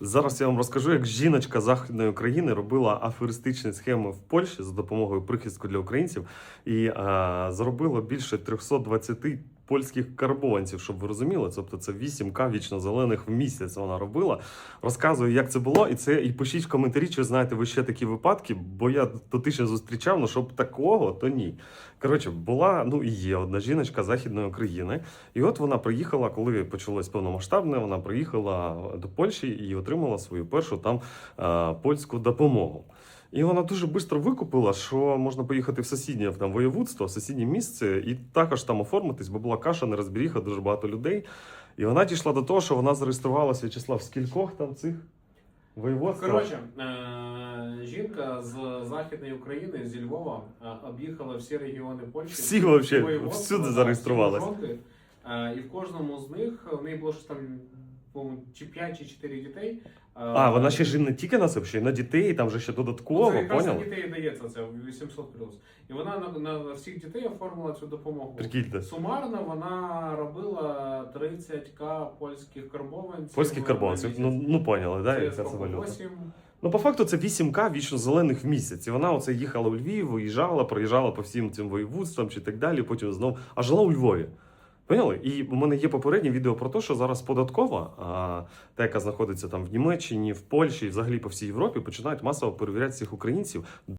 Зараз я вам розкажу, як жіночка західної України робила аферистичні схеми в Польщі за допомогою прихистку для українців і а, заробила більше 320 польських карбованців, щоб ви розуміли. Тобто це 8к вічно-зелених в місяць вона робила. Розказую, як це було, і це і пишіть в коментарі, чи знаєте ви ще такі випадки, бо я дотично зустрічав, ну щоб такого, то ні. Коротше, була ну і є одна жіночка західної України. І от вона приїхала, коли почалось повномасштабне, вона приїхала до Польщі і отримала свою першу там е, польську допомогу. І вона дуже швидко викупила, що можна поїхати в сусіднє там воєводство, в сусіднє місце, і також там оформитись, бо була каша, нерозберіха, дуже багато людей. І вона дійшла до того, що вона зареєструвалася В'ячеслав, в скількох там цих воєводствах? Коротше, е, жінка з Західної України, зі Львова, е, об'їхала всі регіони Польщі. Всі воєводства, всюди. Е, І в кожному з них в неї було щось там, по-моєму, чи 5 чи 4 дітей. Е, А, вона ще ж не тільки на це, ще й на дітей, там же ще додатково, Ну, це на дітей дається це 800 І вона на, на, на всіх дітей оформила цю допомогу. Прикиньте. Сумарно вона робила 30к польських карбованців. Польських місяць. Ну, ну поняли, да, Це яка це валюта? 8. Ну, по факту, це 8К вічно зелених в місяць. І вона оце їхала у Львів, виїжджала, проїжджала по всім цим воєводствам чи так далі, потім знов, а жила у Львові. Поняли? І у мене є попереднє відео про те, що зараз податкова, а, та, яка знаходиться там в Німеччині, в Польщі і взагалі по всій Європі, починають масово перевіряти цих українців.